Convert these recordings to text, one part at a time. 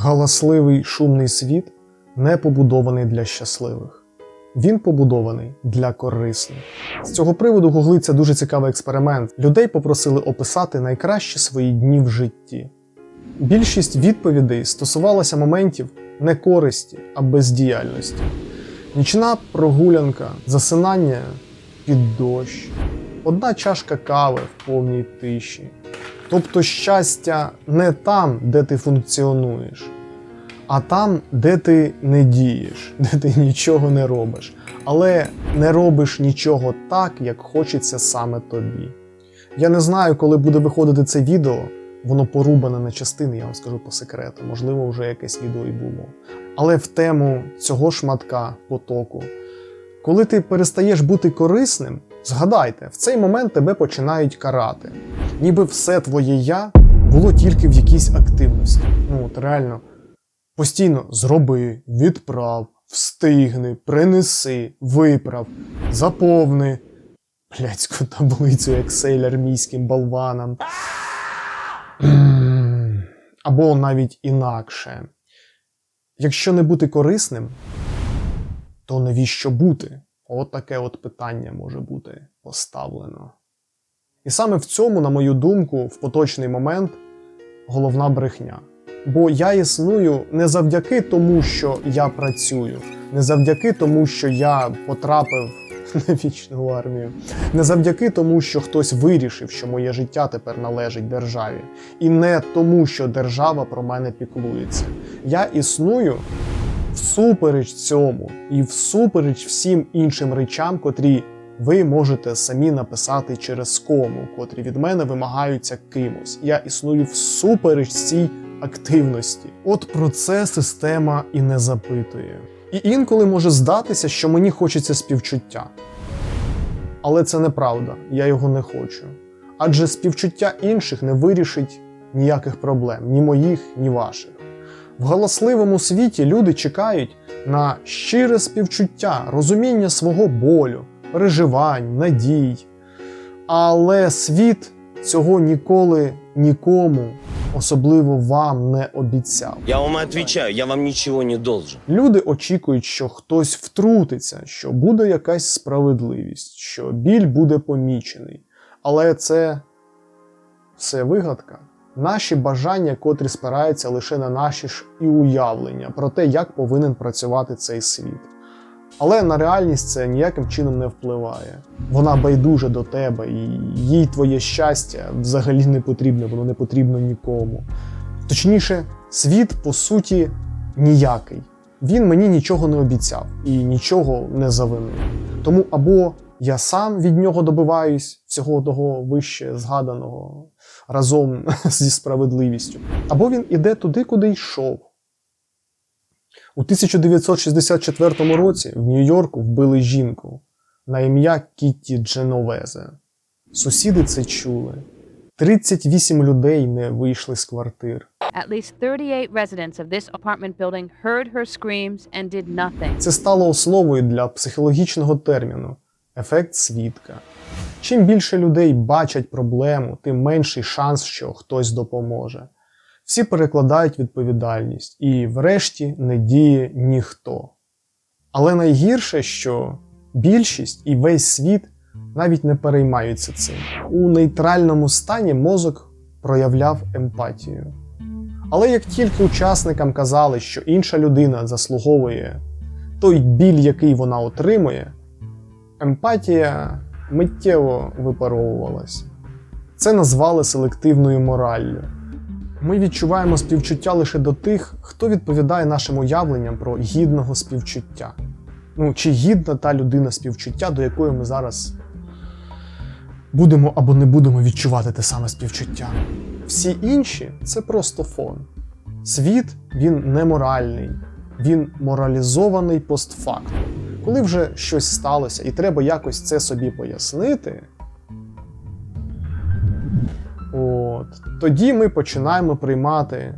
Галасливий шумний світ не побудований для щасливих. Він побудований для корисних. З цього приводу гуглиться дуже цікавий експеримент. Людей попросили описати найкращі свої дні в житті. Більшість відповідей стосувалася моментів не користі, а бездіяльності. Нічна прогулянка, засинання під дощ, одна чашка кави в повній тиші. Тобто щастя не там, де ти функціонуєш, а там, де ти не дієш, де ти нічого не робиш, але не робиш нічого так, як хочеться саме тобі. Я не знаю, коли буде виходити це відео, воно порубане на частини, я вам скажу по секрету. Можливо, вже якесь відео і було. Але в тему цього шматка потоку, коли ти перестаєш бути корисним, згадайте, в цей момент тебе починають карати. Ніби все твоє я було тільки в якійсь активності. Ну от реально, постійно зроби, відправ, встигни, принеси, виправ, заповни. Блядську таблицю Excel армійським болванам. Або навіть інакше. Якщо не бути корисним, то навіщо бути? От от питання може бути поставлено. І саме в цьому, на мою думку, в поточний момент головна брехня. Бо я існую не завдяки тому, що я працюю, не завдяки тому, що я потрапив на вічну армію, не завдяки тому, що хтось вирішив, що моє життя тепер належить державі, і не тому, що держава про мене піклується. Я існую всупереч цьому і всупереч всім іншим речам, котрі ви можете самі написати через кому, котрі від мене вимагаються кимось. Я існую всупереч цій активності. От про це система і не запитує. І інколи може здатися, що мені хочеться співчуття. Але це неправда, я його не хочу. Адже співчуття інших не вирішить ніяких проблем, ні моїх, ні ваших. В галасливому світі люди чекають на щире співчуття, розуміння свого болю, переживань, надій. Але світ цього ніколи нікому, особливо вам, не обіцяв. Я вам отвечаю, я вам ничего не должен. Люди очікують, що хтось втрутиться, що буде якась справедливість, що біль буде помічений. Але це все вигадка. Наші бажання, котрі спираються лише на наші ж і уявлення про те, як повинен працювати цей світ. Але на реальність це ніяким чином не впливає. Вона байдуже до тебе, і їй твоє щастя взагалі не потрібне, воно не потрібно нікому. Точніше, світ, по суті, ніякий. Він мені нічого не обіцяв і нічого не завинив. Тому або я сам від нього добиваюсь всього того вище згаданого разом зі справедливістю, або він іде туди, куди йшов. У 1964 році в Нью-Йорку вбили жінку на ім'я Кітті Дженовезе. Сусіди це чули. 38 людей не вийшли з квартир. At least 38 residents of this apartment building heard her screams and did nothing. Це стало основою для психологічного терміну ефект свідка. Чим більше людей бачать проблему, тим менший шанс, що хтось допоможе. Всі перекладають відповідальність, і врешті не діє ніхто. Але найгірше, що більшість і весь світ навіть не переймаються цим. У нейтральному стані мозок проявляв емпатію. Але як тільки учасникам казали, що інша людина заслуговує той біль, який вона отримує, емпатія миттєво випаровувалась. Це назвали селективною мораллю. Ми відчуваємо співчуття лише до тих, хто відповідає нашим уявленням про гідного співчуття. Ну, чи гідна та людина співчуття, до якої ми зараз будемо або не будемо відчувати те саме співчуття. Всі інші це просто фон. Світ він не моральний, він моралізований постфактум. Коли вже щось сталося і треба якось це собі пояснити, от, тоді ми починаємо приймати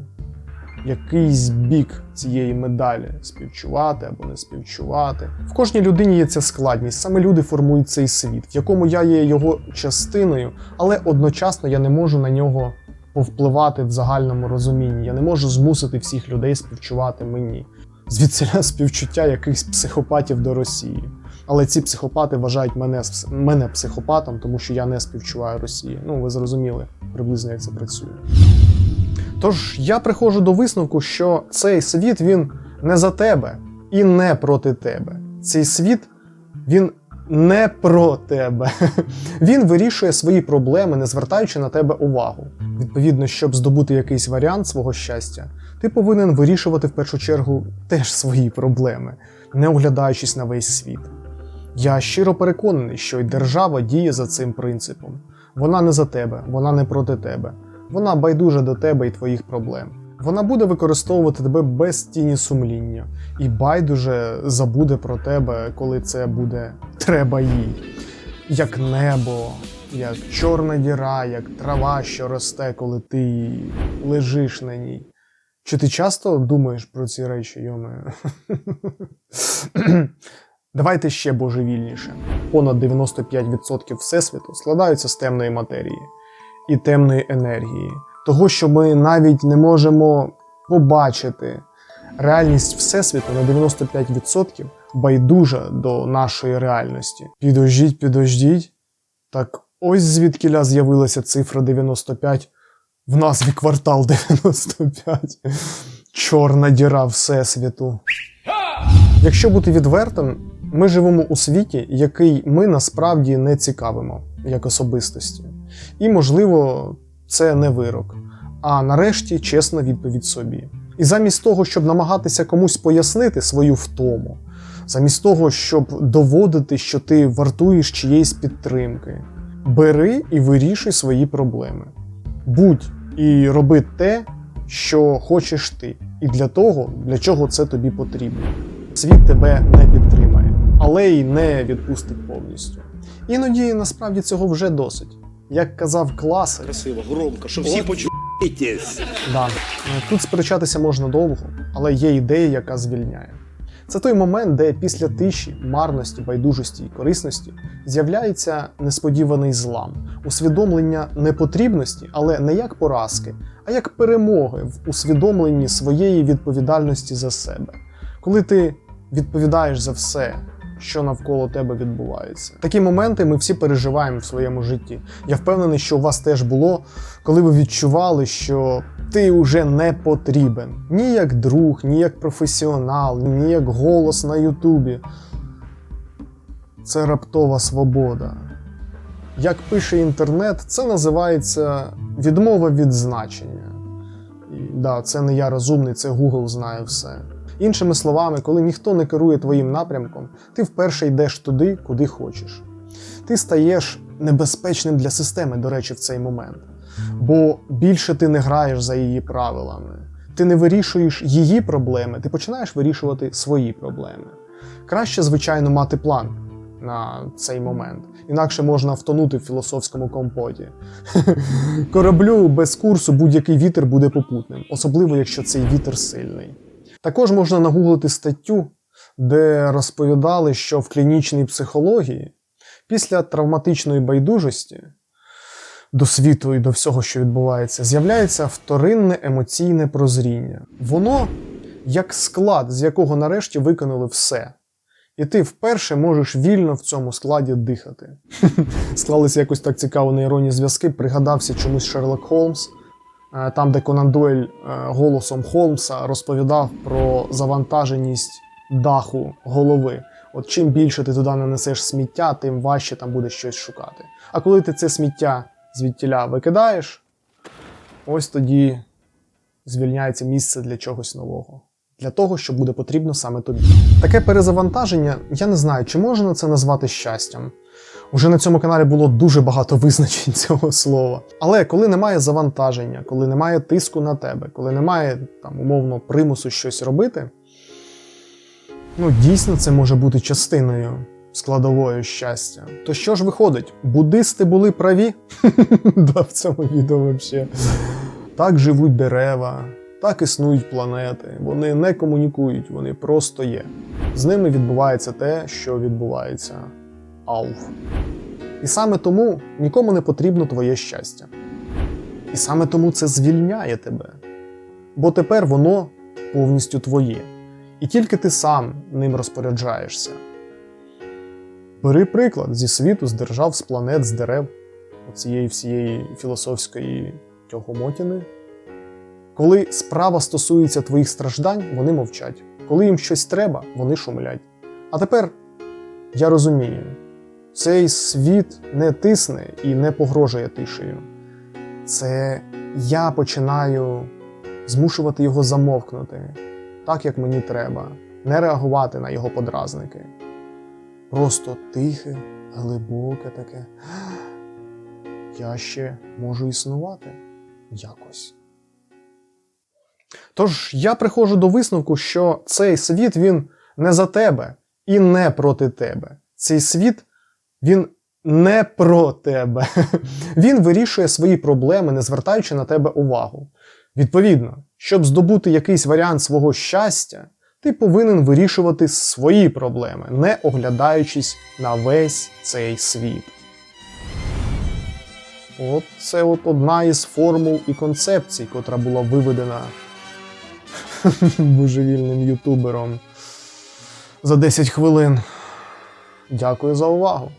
якийсь бік цієї медалі співчувати або не співчувати. В кожній людині є ця складність. Саме люди формують цей світ, в якому я є його частиною, але одночасно я не можу на нього повпливати в загальному розумінні. Я не можу змусити всіх людей співчувати мені. Звідси співчуття якихось психопатів до Росії. Але ці психопати вважають мене, мене психопатом, тому що я не співчуваю Росії. Ну, ви зрозуміли приблизно, як це працює. Тож я приходжу до висновку, що цей світ він не за тебе і не проти тебе. Цей світ він не про тебе. Він вирішує свої проблеми, не звертаючи на тебе увагу. Відповідно, щоб здобути якийсь варіант свого щастя, ти повинен вирішувати в першу чергу теж свої проблеми, не оглядаючись на весь світ. Я щиро переконаний, що й держава діє за цим принципом. Вона не за тебе, вона не проти тебе. Вона байдужа до тебе і твоїх проблем. Вона буде використовувати тебе без тіні сумління і байдуже забуде про тебе, коли це буде треба їй. Як небо, як чорна діра, як трава, що росте, коли ти лежиш на ній. Чи ти часто думаєш про ці речі, Йоме? Давайте ще божевільніше. Понад 95% всесвіту складаються з темної матерії і темної енергії, того, що ми навіть не можемо побачити. Реальність Всесвіту на 95% байдужа до нашої реальності. Підождіть, підождіть. Так ось звідкіля з'явилася цифра 95 в назві квартал 95. Чорна діра Всесвіту. Якщо бути відвертим, ми живемо у світі, який ми насправді не цікавимо як особистості. І, можливо, це не вирок. А нарешті чесна відповідь собі. І замість того, щоб намагатися комусь пояснити свою втому, замість того, щоб доводити, що ти вартуєш чиєїсь підтримки, бери і вирішуй свої проблеми. Будь і роби те, що хочеш ти, і для того, для чого це тобі потрібно. Світ тебе не підтримає, але й не відпустить повністю. Іноді насправді цього вже досить. Як казав класик, Красиво, громко, щоб всі почули. Да. Тут сперечатися можна довго, але є ідея, яка звільняє. Це той момент, де після тиші, марності, байдужості і корисності з'являється несподіваний злам, усвідомлення непотрібності, але не як поразки, а як перемоги в усвідомленні своєї відповідальності за себе. Коли ти відповідаєш за все, що навколо тебе відбувається. Такі моменти ми всі переживаємо в своєму житті. Я впевнений, що у вас теж було, коли ви відчували, що ти вже не потрібен ні як друг, ні як професіонал, ні як голос на Ютубі. Це раптова свобода. Як пише інтернет, це називається відмова від значення. І да, це не я розумний, це Google знає все. Іншими словами, коли ніхто не керує твоїм напрямком, ти вперше йдеш туди, куди хочеш. Ти стаєш небезпечним для системи, до речі, в цей момент. Бо більше ти не граєш за її правилами. Ти не вирішуєш її проблеми, ти починаєш вирішувати свої проблеми. Краще, звичайно, мати план на цей момент. Інакше можна втонути в філософському компоті. Кораблю без курсу будь-який вітер буде попутним, особливо якщо цей вітер сильний. Також можна нагуглити статтю, де розповідали, що в клінічній психології після травматичної байдужості до світу і до всього, що відбувається, з'являється вторинне емоційне прозріння. Воно як склад, з якого нарешті виконали все. І ти вперше можеш вільно в цьому складі дихати. Склалися якось так цікаво нейронні зв'язки. Пригадався чомусь Шерлок Холмс, е, там, де Конан Дойль е, голосом Холмса розповідав про завантаженість даху голови. От чим більше ти туди нанесеш сміття, тим важче там буде щось шукати. А коли ти це сміття звідтіля викидаєш, ось тоді звільняється місце для чогось нового. Для того, що буде потрібно саме тобі. Таке перезавантаження, я не знаю, чи можна це назвати щастям. Уже на цьому каналі було дуже багато визначень цього слова. Але коли немає завантаження, коли немає тиску на тебе, коли немає там умовно примусу щось робити, ну дійсно це може бути частиною складовою щастя. То що ж виходить? Буддисти були праві? Да, в цьому відео взагалі. Так живуть дерева, так існують планети. Вони не комунікують, вони просто є. З ними відбувається те, що відбувається. Ауф. І саме тому нікому не потрібно твоє щастя. І саме тому це звільняє тебе. Бо тепер воно повністю твоє, і тільки ти сам ним розпоряджаєшся. Бери приклад зі світу, з держав, з планет, з дерев, цієї всієї філософської тягомотіни. Коли справа стосується твоїх страждань, вони мовчать. Коли їм щось треба, вони шумлять. А тепер я розумію, цей світ не тисне і не погрожує тишею. Це я починаю змушувати його замовкнути, так як мені треба, не реагувати на його подразники. Просто тихе, глибоке таке. Я ще можу існувати якось. Тож я приходжу до висновку, що цей світ він не за тебе і не проти тебе. Цей світ він не про тебе. Він вирішує свої проблеми, не звертаючи на тебе увагу. Відповідно, щоб здобути якийсь варіант свого щастя, ти повинен вирішувати свої проблеми, не оглядаючись на весь цей світ. От це от одна із формул і концепцій, котра була виведена божевільним ютубером за 10 хвилин. Дякую за увагу.